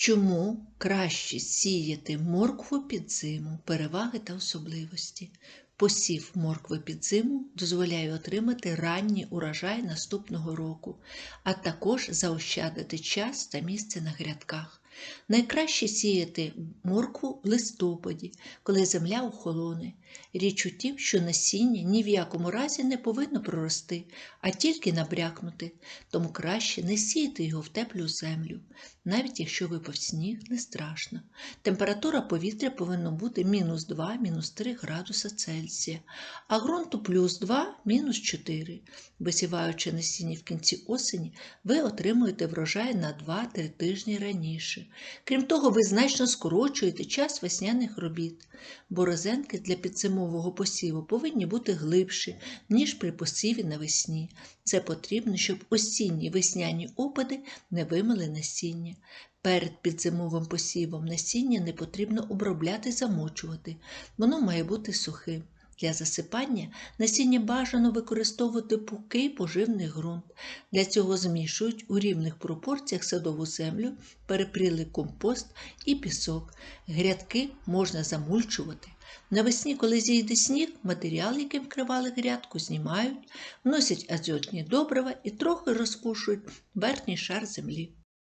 Чому краще сіяти моркву під зиму, переваги та особливості? Посів моркви під зиму дозволяє отримати ранній урожай наступного року, а також заощадити час та місце на грядках. Найкраще сіяти моркву в листопаді, коли земля охолоне. Річ у тім, що насіння ні в якому разі не повинно прорости, а тільки набрякнути, тому краще не сіяти його в теплу землю. Навіть якщо випав сніг, не страшно. Температура повітря повинна бути мінус 2, мінус 3 градуса Цельсія, а ґрунту плюс 2, мінус 4. Висіваючи насіння в кінці осені, ви отримуєте врожай на 2-3 тижні раніше. Крім того, ви значно скорочуєте час весняних робіт. Борозенки для підзимового посіву повинні бути глибші, ніж при посіві навесні. Це потрібно, щоб осінні весняні опади не вимили насіння. Перед підзимовим посівом насіння не потрібно обробляти замочувати, воно має бути сухим. Для засипання насіння бажано використовувати пухкий поживний ґрунт. Для цього змішують у рівних пропорціях садову землю, перепрілий компост і пісок. Грядки можна замульчувати. Навесні, коли зійде сніг, матеріал, яким вкривали грядку, знімають, вносять азотні добрива і трохи розпушують верхній шар землі.